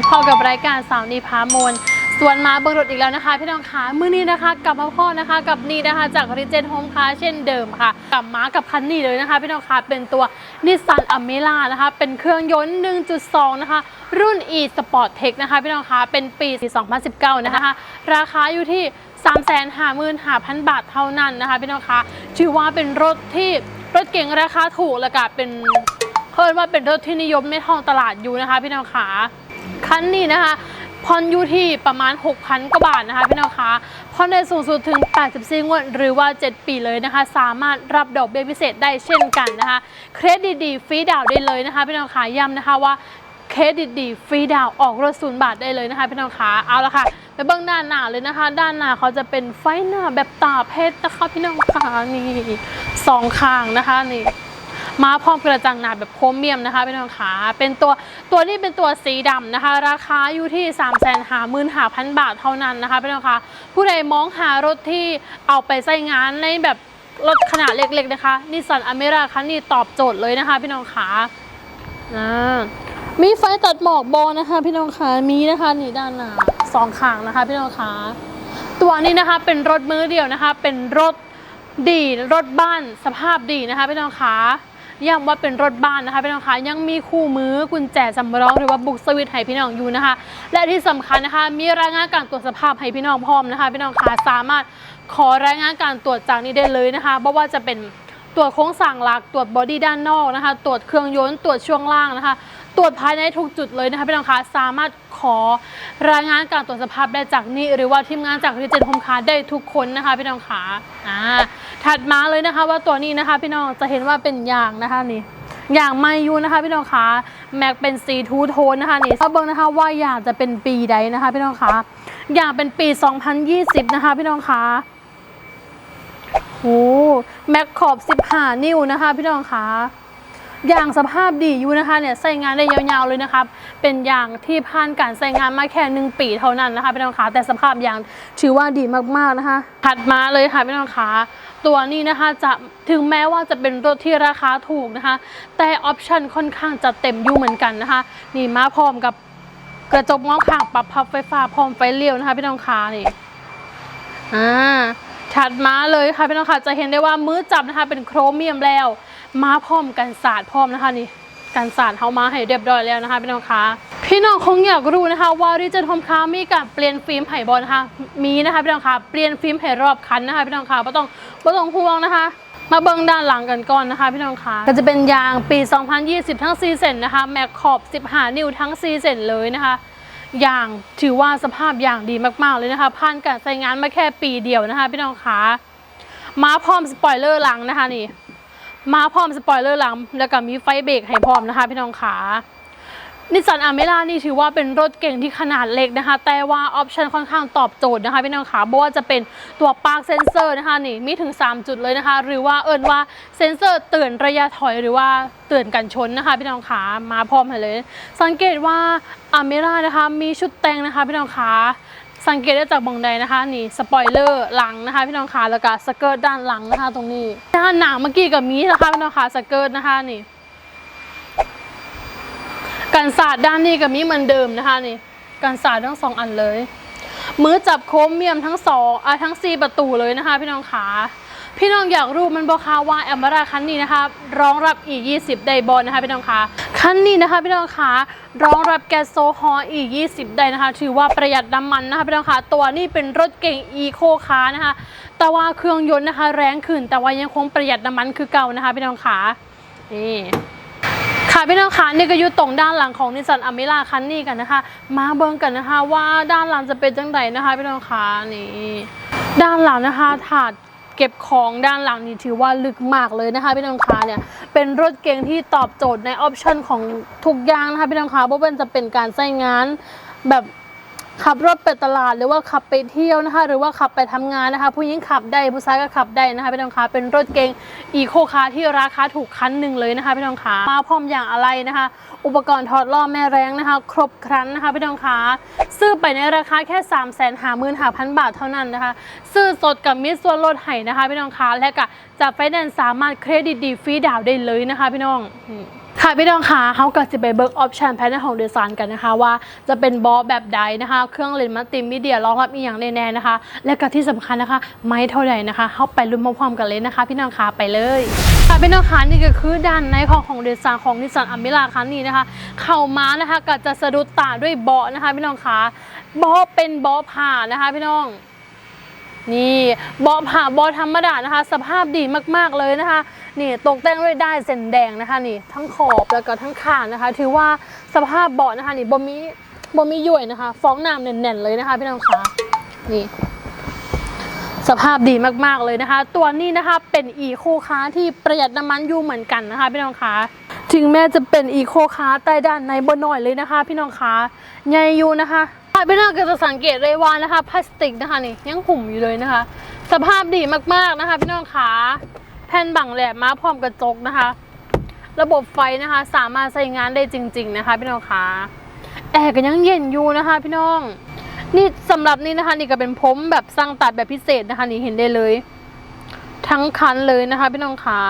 ากลับมาพบกับรายการสาวนีพามนส่วนมาเบิงรถอีกแล้วนะคะพี่น้องคะมื้อนี้นะคะกลับมาพ่อนะคะ กับนี่นะคะ จากริเจนโฮมคาเช่นเดิมค่ะกลับมากับคันนี้เลยนะคะ พี่น้องคะเป็นตัวนิสสันอเมร่านะคะ เป็นเครื่องยนต์ 1.2 นะคะ รุ่น e sport tech นะคะ พี่น้องคะเป็นปี 2019 นะคะ ราคาอยู่ที่ 355,000 บาทเท่านั้นนะคะ พี่น้องคะถือว่าเป็นรถที่รถเก๋งราคาถูกและก็เป็นเพิ่นว่าเป็นรถที่นิยมในท้องตลาดอยู่นะคะ พี่น้องขา คันนี้นะคะพอนอยู่ที่ประมาณ 6,000 กว่าบาทนะคะพี่น้องคะพอนได้สูงสุดถึง 84 งวด หรือว่า 7 ปีเลยนะคะ สามารถรับดอกเบี้ยพิเศษได้เช่นกันนะคะ เครดิตดีฟรีดาวได้เลยนะคะพี่น้องขาย้ำนะคะว่าเครดิตดีฟรีดาวออกรถศูนย์บาทได้เลยนะคะพี่น้องขาเอาละค่ะไปเบื้องด้านหน้าเลยนะคะ ด้านหน้าเขาจะเป็นไฟหน้าแบบตาเพชรนะคะพี่น้องขานี่สองข้างนะคะนี่ มาพร้อมกระจังหนาแบบโครเมียมนะคะพี่น้องขาเป็นตัวตัวนี้เป็นตัวสีดำนะคะ ราคาอยู่ที่ 3 5 5 0 0 0 บาทเท่านั้นนะคะพี่น้องคะผู้ใดมองหารถที่เอาไปใช้งานในแบบรถขนาดเล็กๆนะคะนิสสันอเมร่าคันนี้ตอบโจทย์เลยนะคะ พี่น้องขาอ่ามีไฟตัดหมอกบอนะคะ พี่น้องขามีนะคะนี่ด้านหน้าสองข้างนะคะ พี่น้องขาตัวนี้นะคะเป็นรถมือเดียวนะคะ เป็นรถดีรถบ้านสภาพดีนะคะ พี่น้องคะ ย้ำว่าเป็นรถบ้านนะคะพี่น้องคะยังมีคู่มือกุญแจสำรองหรือว่าบุกสวิตให้พี่น้องอยู่นะคะ และที่สำคัญนะคะ มีรายงานการตรวจสภาพให้พี่น้องพร้อมนะคะพี่น้องคะสามารถขอรายงานการตรวจจากนี้ได้เลยนะคะเพราะว่าจะเป็นตรวจโครงสร้างหลัก ตรวจบอดี้ด้านนอกนะคะ ตรวจเครื่องยนต์ ตรวจช่วงล่างนะคะ ตรวจภายในทุกจุดเลยนะคะพี่น้องคะ สามารถขอรายงานการตรวจสภาพได้จากนี้ หรือว่าทีมงานจากรีเจนโฮมคาร์ได้ทุกคนนะคะพี่น้องคะอ่า ถัดมาเลยนะคะว่าตัวนี้นะคะพี่น้องจะเห็นว่าเป็นยางนะคะนี่ยางไมยูนะคะพี่น้องคะแม็กเป็นสีทูโทนนะคะนี่ถ้าเบิ้งนะคะว่ายากจะเป็นปีใดนะคะพี่น้องคะอยากเป็นปี 2020 นะคะพี่น้องคะโอ้แม็กขอบ 15 นิ้วนะคะพี่น้องคะ ยางสภาพดีอยู่นะคะเนี่ยใส่งานได้ยาวๆเลยนะครับเป็นยางที่ผ่านการใส่งานมาแค่หนึ่งปีเท่านั้นนะคะพี่น้องคะแต่สภาพยางถือว่าดีมากๆนะคะถัดมาเลยค่ะพี่น้องคะตัวนี้นะคะจะถึงแม้ว่าจะเป็นรถที่ราคาถูกนะคะ แต่ออปชันค่อนข้างจะเต็มอยู่เหมือนกันนะคะนี่มาพร้อมกับกระจกมองข้างปรับพับไฟฟ้าพร้อมไฟเลี้ยวนะคะพี่น้องคะนี่อ่าถัดมาเลยค่ะพี่น้องค่ะจะเห็นได้ว่ามือจับนะคะเป็นโครเมียมแล้ว มาพร้อมกันศาสตร์พร้อมนะคะนี่กันศาสตร์เขามาให้เรียบร้อยแล้วนะคะพี่น้องคะพี่น้องคงอยากรู้นะคะ ว่าดิจิทัลคามีการเปลี่ยนฟิล์มไผ่บอลนะคะมีนะคะพี่น้องคะเปลี่ยนฟิล์มไผ่รอบคันนะคะพี่น้องคะไม่ต้องไม่ต้องห่วงนะคะมาเบิ้งด้านหลังกันก่อนนะคะพี่น้องคะก็จะเป็นยางปี 2020 ทั้ง4เซนนะคะ แม็กขอบ 15 นิ้วทั้ง4เซนเลยนะคะยางถือว่าสภาพยางดีมากๆเลยนะคะผ่านการใช้งานมาแค่ปีเดียวนะคะ พี่น้องคะมาพร้อมสปอยเลอร์หลังนะคะนี่ มาพร้อมสปอยเลอร์หลังแล้วก็มีไฟเบรกให้พร้อมนะคะพี่น้องคะนิสสันอเมร่านี่ถือว่าเป็นรถเก่งที่ขนาดเล็กนะคะ แต่ว่าออปชันค่อนข้างตอบโจทย์นะคะพี่น้องคะเพราะว่าจะเป็นตัวปาร์คเซนเซอร์นะคะนี่มีถึง 3 จุดเลยนะคะ หรือว่าเอิญว่าเซนเซอร์เตือนระยะถอยหรือว่าเตือนกันชนนะคะพี่น้องคะมาพร้อมเลย สังเกตว่าอเมร่านะคะมีชุดแต่งนะคะพี่น้องคะ สังเกตได้จากบองใดนะคะนี่สปอยเลอร์หลังนะคะพี่น้องคะแล้วก็สเกิร์ตด้านหลังนะคะตรงนี้ด้านหนังเมื่อกี้กับมีนะคะพี่น้องคะสเกิร์ตนะคะนี่กันศาสตร์ด้านนี้กับมีเหมือนเดิมนะคะนี่กันศาสตร์ทั้งสองอันเลย มือจับโค้มเมียมทั้งสองอะทั้งสี่ประตูเลยนะคะ พี่น้องขาพี่น้องอยากรู้มันบอกค่ะว่าแอมบาราคันนี้นะคะรองรับอีก20 ไดบอลนะคะพี่น้องขา คันนี้นะคะพี่น้องขารองรับแก๊สโซฮอล์อีก 20 ไดนะคะ ถือว่าประหยัดน้ำมันนะคะพี่น้องขาตัวนี้เป็นรถเก่งอีโคคาร์นะคะ แต่ว่าเครื่องยนต์นะคะ แรงขึ้น แต่ว่ายังคงประหยัดน้ำมันคือเก่านะคะพี่น้องขานี่ค่ะพี่น้องคะนี่ก็อยู่ตรงด้านหลังของนิสสันอเมร่าคันนี้กันนะคะ มาเบิ่งกันนะคะ ว่าด้านหลังจะเป็นจังไดนะคะพี่น้องคะนี่ด้านหลังนะคะถาด เก็บของด้านหลังนี่ถือว่าลึกมากเลยนะคะพี่น้องคะเนี่ยเป็นรถเก๋งที่ตอบโจทย์ในออปชันของทุกอย่างนะคะพี่น้องคะเพราะว่าจะเป็นการใช้งานแบบ ขับรถไปตลาดหรือว่าขับไปเที่ยวนะคะ หรือว่าขับไปทำงานนะคะ ผู้หญิงขับได้ผู้ชายก็ขับได้นะคะพี่น้องคะเป็นรถเก๋งอีโคคาร์ที่ราคาถูกคันหนึ่งเลยนะคะพี่น้องคะมาพร้อมอย่างอะไรนะคะ อุปกรณ์ถอดล้อแม่แรงนะคะ ครบครันนะคะพี่น้องคะซื้อไปในราคาแค่ 3 5 5 0 0 0 บาทเท่านั้นนะคะ ซื้อสดกับมิตรส่วนลดให้นะคะพี่น้องคะและก็จะไฟแนนซ์สามารถเครดิตดีฟรีดาวได้เลยนะคะพี่น้องอื ค่ะพี่น้องคะเขาก็จะไปเบิร์กออปชันภายในของโดยสารกันนะคะ ว่าจะเป็นบอแบบใดนะคะ เครื่องเล่นมัลติมีเดียรองรับอีกอย่างแน่ๆนะคะ และก็ที่สำคัญนะคะ ไม่เท่าไหร่นะคะเขาไปรุ่นพร้อมๆกันเลยนะคะ พี่น้องคะไปเลยค่ะพี่น้องคะนี่ก็คือด้านในของของโดยสารของนิสสันอเมร่าคันนี้นะคะ เข้ามานะคะก็จะสะดุดตาด้วยเบาะนะคะ พี่น้องคะเบาะเป็นเบาะผ่านะคะ พี่น้องนี่เบาผ่าเบาธรรมดานะคะ สภาพดีมากๆเลยนะคะ นี่ตกแต่งด้วยได้เส้นแดงนะคะนี่ทั้งขอบแล้วก็ทั้งข้างนะคะ ถือว่าสภาพเบาะนะคะนี่บ่มีบ่มีย่วยนะคะฟ้องน้ำแน่นๆเลยนะคะพี่น้องคะนี่สภาพดีมากๆเลยนะคะ ตัวนี้นะคะเป็นอีโคคาร์ที่ประหยัดน้ำมันอยู่เหมือนกันนะคะพี่น้องคะถึงแม้จะเป็นอีโคคาร์ใต้ด้านในบนหน่อยเลยนะคะ พี่น้องคะใหญ่อยู่นะคะพี่น้องก็จะสังเกตเลยว่านะคะพลาสติกนะคะนี่ยังหุ่มอยู่เลยนะคะ สภาพดีมากๆนะคะ พี่น้องคะ แผ่นบังแหลมมาพร้อมกระจกนะคะ ระบบไฟนะคะสามารถใช้งานได้จริง ๆ นะคะพี่น้องคะแอร์ก็ยังเย็นอยู่นะคะ พี่น้อง นี่สำหรับนี่นะคะ นี่ก็เป็นผมแบบสร้างตัดแบบพิเศษนะคะ นี่เห็นได้เลย ทั้งคันเลยนะคะ พี่น้องขา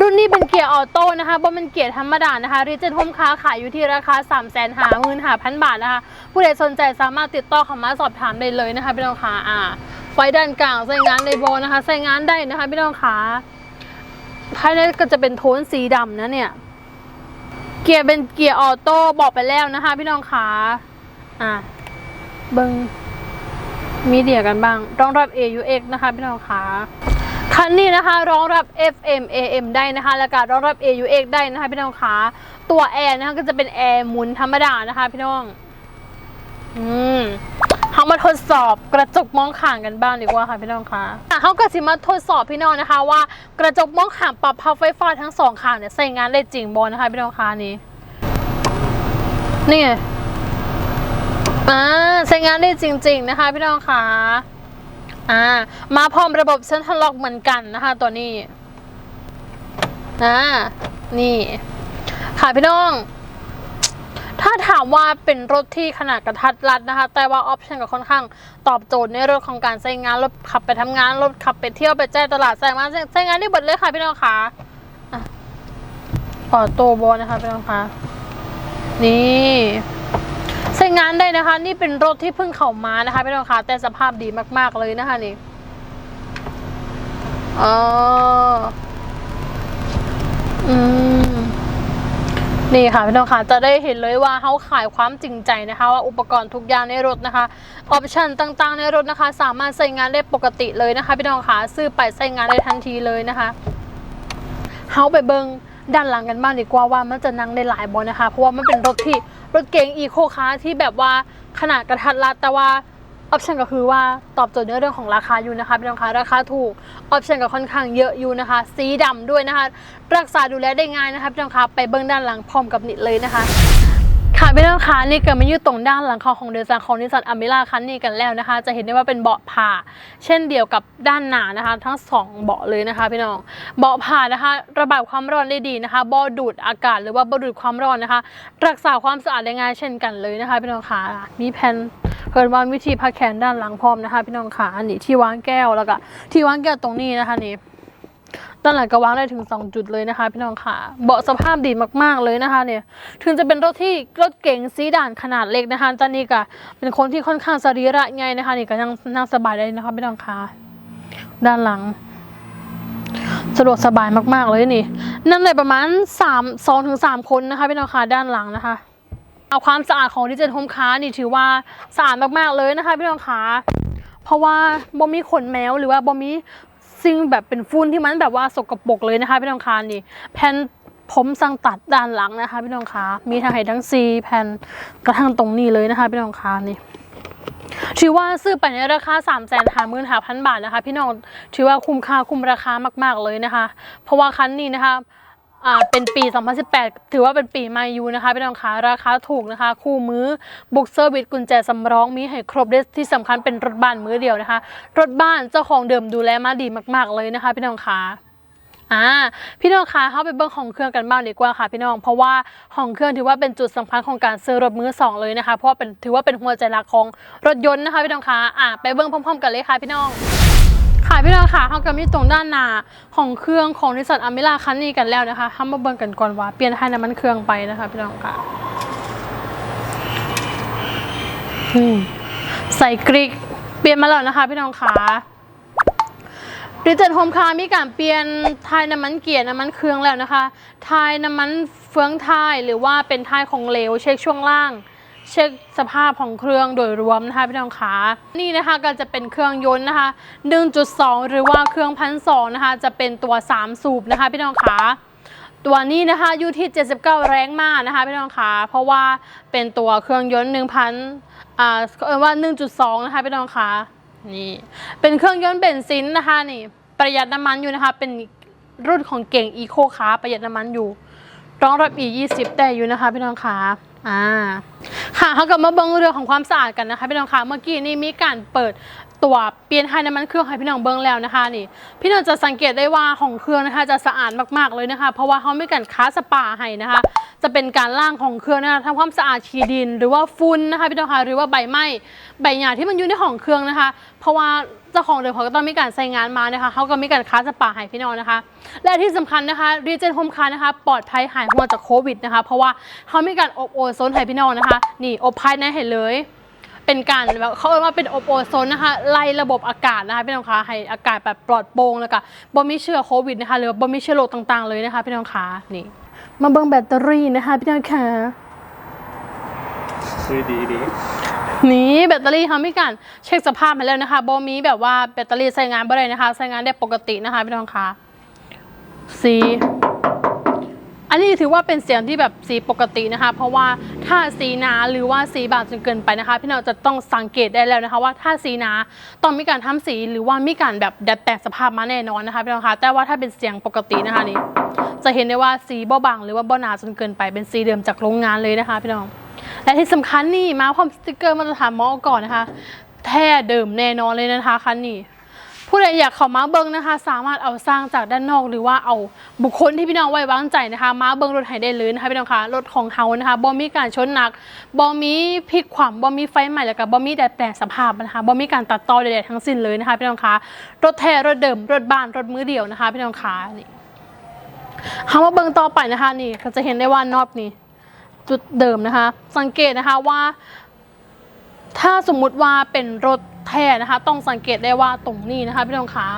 รุ่นนี้เป็นเกียร์ออโต้นะคะบ่เป็นเกียร์ธรรมดานะคะรีเจนโฮมค้าขายอยู่ที่ราคา 3 5 0 0 0 0หมื่นหาพันบาทนะคะ ผู้ใดสนใจสามารถติดต่อเข้ามาสอบถามได้เลยนะคะพี่น้องขาอ่า ไฟด้านกลางใส่งานในโบนะคะใส่งานได้นะคะพี่น้องขาภายในก็จะเป็นโทนสีดำนะเนี่ย เกียร์เป็นเกียร์ออโต้บอกไปแล้วนะคะ พี่น้องขาอ่าเบิงมีเดียกันบ้าง รองรับ AUX นะคะ พี่น้องคะคันนี้นะคะ รองรับ FM AM ได้นะคะ แล้วก็รองรับ AUX ได้นะคะ พี่น้องคะตัวแอร์นะคะก็จะเป็นแอร์หมุนธรรมดานะคะ พี่น้อง อืม มาทดสอบกระจกมองข้างกันบ้างดีกว่าค่ะพี่น้องคะเขาก็สิมาทดสอบพี่น้องนะคะว่า กระจกมองข้างปรับพับไฟฟ้าทั้งสองข้างเนี่ยใช้งานได้จริงบอนะคะพี่น้องคะนี่นี่ไงอ่าใช้งานได้จริง ๆ นะคะ พี่น้องคะอ่า มาพร้อมระบบเซ็นทรัลล็อกเหมือนกันนะคะ ตัวนี้อ่านี่ ค่ะพี่น้อง ถ้าถามว่าเป็นรถที่ขนาดกระทัดรัดนะคะ แต่ว่าออปชันก็ค่อนข้างตอบโจทย์ในเรื่องของการใช้งานรถขับไปทำงานรถขับไปเที่ยวไปแจ้ตลาดใช้งานใช้งานได้หมดเลยค่ะพี่น้องคะอะออโต้บอนะคะพี่น้องคะนี่ใช้งานได้นะคะ นี่เป็นรถที่เพิ่งเข้ามานะคะพี่น้องคะแต่สภาพดีมาก ๆเลยนะคะนี่อ๋ออืม นี่ค่ะพี่น้องคะจะได้เห็นเลยว่าเขาขายความจริงใจนะคะว่าอุปกรณ์ทุกอย่างในรถนะคะออปชันต่างๆในรถนะคะ สามารถใช้งานได้ปกติเลยนะคะพี่น้องคะซื้อไปใช้งานได้ทันทีเลยนะคะเขาไปเบิงด้านหลังกันบ้างดีกว่าว่ามันจะนั่งได้หลายบอนะคะ เพราะว่ามันเป็นรถที่รถเก๋งอีโคคาร์ที่แบบว่าขนาดกระทัดรัดแต่ว่า ออปชันก็คือว่าตอบโจทย์ในเรื่องของราคาอยู่นะคะพี่น้องคะราคาถูกออปชันก็ค่อนข้างเยอะอยู่นะคะ สีดำด้วยนะคะ รักษาดูแลได้ง่ายนะคะพี่น้องคะไปเบื้องด้านหลังพร้อมกับนิดเลยนะคะค่ะพี่น้องคะนี่เกิดมาอยู่ตรงด้านหลังขอของเดซันของนิสสันอเมร่าคันนี้กันแล้วนะคะ จะเห็นได้ว่าเป็นเบาะผ่า เช่นเดียวกับด้านหน้านะคะ ทั้งสองเบาะเลยนะคะ พี่น้องเบาะผ่านะคะ ระบายความร้อนได้ดีนะคะบ่ดูดอากาศหรือว่าบ่ดูดความร้อนนะคะ รักษาความสะอาดได้ง่ายเช่นกันเลยนะคะพี่น้องคะมีแผ่น เพิ่นว่าวิธีพักแขนด้านหลังพร้อมนะคะพี่น้องคะอันนี้ที่วางแก้วแล้วก็ที่วางแก้วตรงนี้นะคะนี่ด้านหลังก็วางได้ถึง 2 จุดเลยนะคะ พี่น้องค่ะเบาะสภาพดีมากๆเลยนะคะ เนี่ย ถึงจะเป็นรถที่รถเก๋งซีด่านขนาดเล็กนะคะจานี่ก็เป็นคนที่ค่อนข้างสรีระใหญ่นะคะ นี่ก็ยังนั่งสบายได้นะคะพี่น้องค่ะด้านหลังสะดวกสบายมากๆเลยนี่ นั่งได้ประมาณ3 2ถึง3คนนะคะพี่น้องค่ะด้านหลังนะคะ เอาความสะอาดของดิจิทัลโฮมคานี่ถือว่าสะอาดมากๆเลยนะคะพี่น้องคะเพราะว่าบ่มีขนแมวหรือว่าบ่มีสิ่งแบบเป็นฟุ้นที่มันแบบว่าสกปรกเลยนะคะพี่น้องคะนี่แผ่นผมสั่งตัดด้านหลังนะคะพี่น้องคะมีทั้งไห้ทั้งซีแผ่นกระทั่งตรงนี้เลยนะคะพี่น้องคะนี่ถือว่าซื้อไปในราคา3ามแสนหาหมื่นหาพันบาทนะคะ พี่น้องถือว่าคุ้มค่าคุ้มราคามาก ๆเลยนะคะ เพราะว่าคันนี้นะคะ อ่าเป็นปี 2018 ถือว่าเป็นปีม่อยู่นะคะพี่น้องคะราคาถูกนะคะ คู่มือบุกเซอร์วิสกุญแจสำรองมีให้ครบเลยที่สำคัญเป็นรถบ้านมือเดียวนะคะ รถบ้านเจ้าของเดิมดูแลมาดีมาก ๆ เลยนะคะพี่น้องคะอ่าพี่น้องคะเข้าไปเบิ้งของเครื่องกันบ้างดีกว่าค่ะพี่น้อง เพราะว่าของเครื่องถือว่าเป็นจุดสำคัญของการซื้อรถมือสองเลยนะคะ เพราะว่าเป็นถือว่าเป็นหัวใจหลักของรถยนต์นะคะพี่น้องคะอ่าไปเบิ้งพร้อม ๆ กันเลยค่ะพี่น้อง ค่ะพี่น้องค่ะเขาก็มีตรงด้านหน้าของเครื่องของนิสสันอเมร่าคันนี้กันแล้วนะคะทำมาเบิ่งกันก่อนว่าเปลี่ยนให้น้ำมันเครื่องไปนะคะพี่น้องค่ะใส่กริกเปลี่ยนมาแล้วนะคะ พี่น้องค่ะดิจิตโฮมคาร์มีการเปลี่ยนทายน้ำมันเกียร์น้ำมันเครื่องแล้วนะคะทายน้ำมันเฟืองทายหรือว่าเป็นทายของเหลวเช็คช่วงล่าง เช็คสภาพของเครื่องโดยรวมนะคะพี่น้องขานี่นะคะก็จะเป็นเครื่องยนต์นะคะ 1.2 หรือว่าเครื่องพันสองนะคะ จะเป็นตัว 3 สูบนะคะพี่น้องขาตัวนี้นะคะอยู่ที่ 79 แรงม้านะคะพี่น้องขาเพราะว่าเป็นตัวเครื่องยนต์1,000อ่าเอ่ยว่า 1.2 นะคะพี่น้องขานี่เป็นเครื่องยนต์เบนซินนะคะนี่ประหยัดน้ำมันอยู่นะคะ เป็นรุ่นของเก่งอีโคคาประหยัดน้ำมันอยู่รองรับอี20ได้อยู่นะคะพี่น้องขา อ่าค่ะเขากลับมาเบิ้งเรื่องของความสะอาดกันนะคะพี่น้องคะเมื่อกี้นี่มีการเปิดตัวเปลี่ยนไฮน้ำมันเครื่องให้พี่น้องเบิ้งแล้วนะคะนี่ พี่น้องจะสังเกตได้ว่าของเครื่องนะคะจะสะอาดมากๆเลยนะคะ เพราะว่าเขาไม่การค้าสปาให้นะคะ จะเป็นการล่างของเครื่องนะคะทำความสะอาดขีดิน หรือว่าฝุ่นนะคะพี่น้องคะหรือว่าใบไม้ใบหญ้าที่มันอยู่ในของเครื่องนะคะ เพราะว่า จ้าของเดิมเขาก็ต้องมีการใส่งานมานะคะเขาก็มีการค้าสปาให้พี่น้องนะคะ และที่สำคัญนะคะรีเจนโฮมคาร์นะคะปลอดภัยหายห่วงจากโควิดนะคะ เพราะว่าเขามีการอบโอโซนให้พี่น้องนะคะ นี่อบภายในเห็นเลยเป็นการแบบเขาเรียกว่าเป็นอบโอโซนนะคะไล่ระบบอากาศนะคะพี่น้องคะให้อากาศแบบปลอดโปร่งแล้วก็บ่มีเชื้อโควิดนะคะหรือว่าบ่มีเชื้อโรคต่างๆเลยนะคะพี่น้องคะนี่ มาเบิ่งแบตเตอรี่นะคะพี่น้องคะดีดี นี่แบตเตอรี่เขามีการเช็คสภาพมาแล้วนะคะบ่มีแบบว่าแบตเตอรี่ใช้งานบ่ได้นะคะ ใช้งานได้ปกตินะคะพี่น้องคะสีอันนี้ถือว่าเป็นเสียงที่แบบสีปกตินะคะ เพราะว่าถ้าสีนาหรือว่าสีบางจนเกินไปนะคะ พี่น้องจะต้องสังเกตได้แล้วนะคะ ว่าถ้าสีนาต้องมีการทำสีหรือว่ามีการแบบดัดแปลงสภาพมาแน่นอนนะคะพี่น้องคะแต่ว่าถ้าเป็นเสียงปกตินะคะนี่จะเห็นได้ว่าสีบ่บางหรือว่าบ่หนาจนเกินไปเป็นสีเดิมจากโรงงานเลยนะคะ พี่น้อง และที่สำคัญนี่มาพร้อมสติกเกอร์มาตรฐานมอก่อนนะคะ แท้เดิมแน่นอนเลยนะคะคันนี้ผู้ใดอยากเข้ามาเบิ้งนะคะ สามารถเอาสร้างจากด้านนอก หรือว่าเอาบุคคลที่พี่น้องไว้วางใจนะคะ มาเบิ้งรถไถได้เลยนะคะพี่น้องคะรถของเขานะคะบ่มีการชนหนักบ่มีพลิกขวามบ่มีไฟใหม่แล้วก็บ่มีดัดแปลงสภาพนะคะบ่มีการตัดต่อใดๆทั้งสิ้นเลยนะคะพี่น้องคะรถแท้รถเดิมรถบ้านรถมือเดียวนะคะพี่น้องคะนี่เขามาเบิ้งต่อไปนะคะนี่ก็จะเห็นได้ว่านอบนี่ จุดเดิมนะคะ สังเกตนะคะว่า ถ้าสมมุติว่าเป็นรถแท้นะคะ ต้องสังเกตได้ว่าตรงนี้นะคะพี่น้องคะ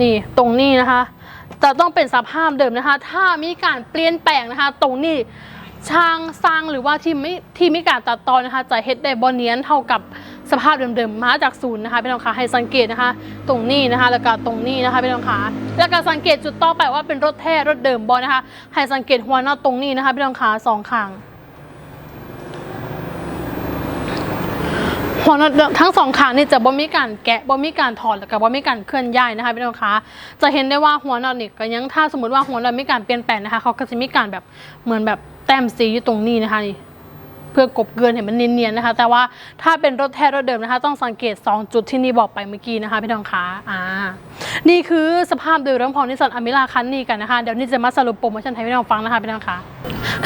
นี่ตรงนี้นะคะ จะต้องเป็นสภาพเดิมนะคะ ถ้ามีการเปลี่ยนแปลงนะคะ ตรงนี้ช่างสร้างหรือว่าที่ไม่ที่มีการตัดต่อนะคะจะเฮ็ดได้บอเนียนเท่ากับสภาพเดิมๆมาจากศูนย์นะคะพี่น้องคะให้สังเกตนะคะ ตรงนี้นะคะ แล้วก็ตรงนี้นะคะพี่น้องคะแล้วก็สังเกตจุดต่อไปว่าเป็นรถแท้รถเดิมบอนะคะ ให้สังเกตหัวหน็อตตรงนี้นะคะพี่น้องคะสองข้าง หัวน็อทั้งสองขางนี่จะบ่มีการแกะบ่มีการถอดแล้วก็บ่มีการเคลื่อนย้ายนะคะพี่น้องคะจะเห็นได้ว่าหัวนอตนี่ก็ยังถ้าสมมติว่าหัวนอตมีการเปลี่ยนแปลงนะคะเขาก็จะมีการแบบเหมือนแบบแต้มสีอยู่ตรงนี้นะคะนี่เพื่อกบเกลือนเห็นมันเนียนๆนะคะ แต่ว่าถ้าเป็นรถแท้รถเดิมนะคะ ต้องสังเกต 2 จุดที่นี่บอกไปเมื่อกี้นะคะพี่น้องคะอ่านี่คือสภาพโดยรวมของนิสสันอเมร่าคันนี้กันนะคะ เดี๋ยวนี้จะมาสรุปโปรโมชั่นให้พี่น้องฟังนะคะพี่น้องคะ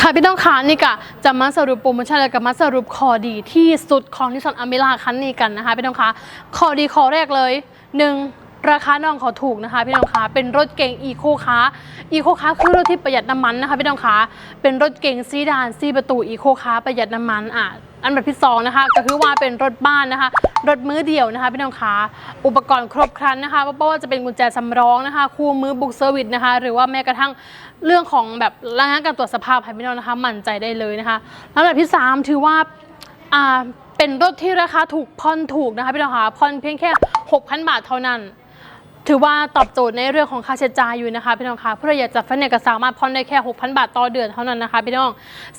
ค่ะพี่ต้องขานี่กะจะมาสรุปโปรโมชั่นและก็มาสรุปคอดีที่สุดของนิสสันอเมร่าคันนี้กันนะคะพี่ต้องค้าคอดีคอแรกเลยหนึ่ง ราคาน้องเขาถูกนะคะพี่น้องคะเป็นรถเก๋งอีโคคาร์อีโคคาร์คือรถที่ประหยัดน้ำมันนะคะพี่น้องคะเป็นรถเก๋งซีดานซีประตูอีโคคาร์ประหยัดน้ำมันอะอันดับที่สองนะคะก็คือว่าเป็นรถบ้านนะคะ รถมือเดี่ยวนะคะพี่น้องคะอุปกรณ์ครบครันนะคะเพราะว่าจะเป็นกุญแจสำรองนะคะ คู่มือบุกเซอร์วิสนะคะ หรือว่าแม้กระทั่งเรื่องของแบบรางการตรวจสภาพให้พี่น้องนะคะมั่นใจได้เลยนะคะลำดับที่ 3 ถือว่าอ่าเป็นรถที่ราคาถูกผ่อนถูกนะคะพี่น้องคะผ่อนเพียงแค่ 6,000 บาทเท่านั้น ถือว่าตอบโจทย์ในเรื่องของค่าใช้จ่ายอยู่นะคะพี่น้องคะผู้ใดอยากจัดฟันเนี่ยก็สามารถผ่อนได้แค่ 6,000 บาทต่อเดือนเท่านั้นนะคะพี่น้อง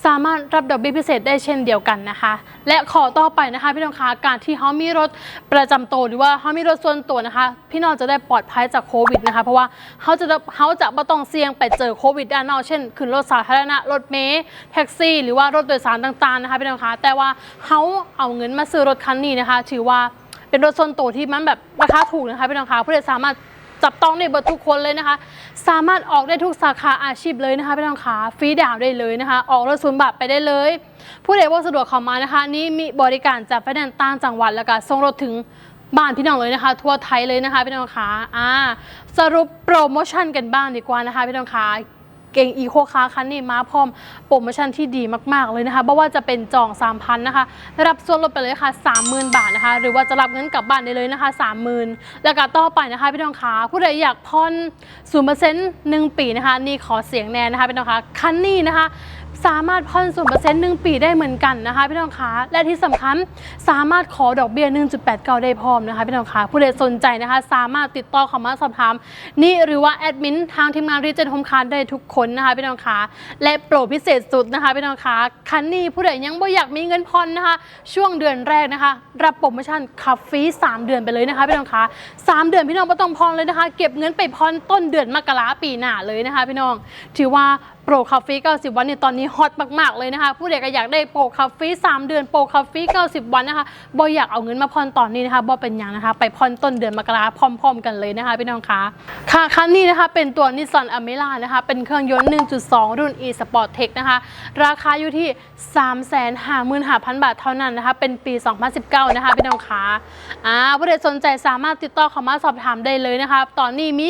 สามารถรับดอกเบี้ยพิเศษได้เช่นเดียวกันนะคะ และขอต่อไปนะคะพี่น้องคะการที่เขามีรถประจำตัวหรือว่าเขามีรถส่วนตัวนะคะ พี่น้องจะได้ปลอดภัยจากโควิดนะคะเพราะว่าเขาจะเขาจะไม่ต้องเสี่ยงไปเจอโควิดด้านนอกเช่นขึ้นรถสาธารณะรถเมล์แท็กซี่ หรือว่ารถโดยสารต่างๆนะคะพี่น้องคะแต่ว่าเขาเอาเงินมาซื้อรถคันนี้นะคะ ถือว่า เป็นรถส่วนตัวที่มันแบบราคาถูกนะคะพี่น้องคะผู้ใดสามารถจับต้องได้เบิดทุกคนเลยนะคะ สามารถออกได้ทุกสาขาอาชีพเลยนะคะพี่น้องคะฟรีดาวน์ได้เลยนะคะ ออกรถศูนย์บาทไปได้เลย ผู้ใดว่าสะดวกเข้ามานะคะ นี่มีบริการจัดไฟแนนซ์ต่างจังหวัดแล้วก็ส่งรถถึงบ้านพี่น้องเลยนะคะ ทั่วไทยเลยนะคะพี่น้องคะอ่าสรุปโปรโมชั่นกันบ้างดีกว่านะคะพี่น้องคะ เก่งอีโคคาคันนี้มาพร้อมโปรโมชั่นที่ดีมากๆเลยนะคะเพราะว่าจะเป็นจอง 3,000นะคะรับส่วนลดไปเลยค่ะ 30,000 บาทนะคะ หรือว่าจะรับเงินกลับบ้านได้เลยนะคะ 30,000 แล้วก็ต่อไปนะคะพี่น้องคะผู้ใดอยากผ่อน0%หนึ่งปีนะคะ นี่ขอเสียงแนนนะคะพี่น้องคะคันนี้นะคะ สามารถผ่อนศูนเปอร์เซ็นต์หนึ่งปีได้เหมือนกันนะคะพี่น้องคะและที่สำคัญสามารถขอดอกเบี้ย 1.89 ได้พร้อมนะคะพี่น้องคะผู้ใดสนใจนะคะ สามารถติดต่อเข้ามาสอบถาม นี่หรือว่าแอดมินทางทีมงานรีเจนโฮมคาร์ได้ทุกคนนะคะพี่น้องคะและโปรพิเศษสุดนะคะพี่น้องคะคันนี้ผู้ใดยังไม่อยากมีเงินผ่อนนะคะ ช่วงเดือนแรกนะคะ รับโปรโมชั่นขับฟรี3 เดือนไปเลยนะคะพี่น้องคะ3เดือนพี่น้องไม่ต้องผ่อนเลยนะคะ เก็บเงินไปผ่อนต้นเดือนมกราปีหน้าเลยนะคะ พี่น้อง ถือว่าโปรคาเฟ่90 วันเนี่ยตอนนี้ฮอตมาก ๆ เลยนะคะ ผู้ใดก็อยากได้โปรคาเฟ่3 เดือนโปรคาเฟ่90 วันนะคะบอยอยากเอาเงินมาผ่อนตอนนี้นะคะบอเป็นอย่างนะคะ ไปผ่อนต้นเดือนมกราพร้อม ๆ กันเลยนะคะพี่น้องคะค่ะคันนี้นะคะเป็นตัวนิสสันอเมร่านะคะ เป็นเครื่องยนต์ 1.2 รุ่น e sport tech นะคะ ราคาอยู่ที่ 355,000 บาทเท่านั้นนะคะ เป็นปี 2019 นะคะพี่น้องคะอ่าผู้ใดสนใจสามารถติดต่อเข้ามาสอบถามได้เลยนะคะ ตอนนี้มี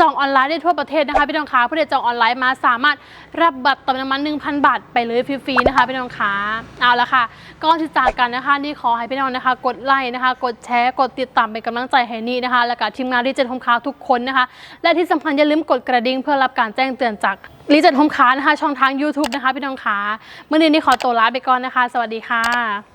จองออนไลน์ได้ทั่วประเทศนะคะพี่น้องคะผู้ใดจองออนไลน์มาสามารถรับบัตรเติมน้ำมัน 1,000 บาทไปเลยฟรีๆนะคะพี่น้องคะเอาละค่ะก่อนที่จากกันนะคะนี่ขอให้พี่น้องนะคะ กดไลค์นะคะ กดแชร์กดติดตามเป็นกำลังใจให้นี่นะคะ แล้วก็ทีมงานรีเจนโฮมคาทุกคนนะคะ และที่สำคัญอย่าลืมกดกระดิ่งเพื่อรับการแจ้งเตือนจากรีเจนโฮมคานะคะช่องทาง YouTube นะคะพี่น้องคะเมื่อนี้นี่ขอตัวลาไปก่อนนะคะ สวัสดีค่ะ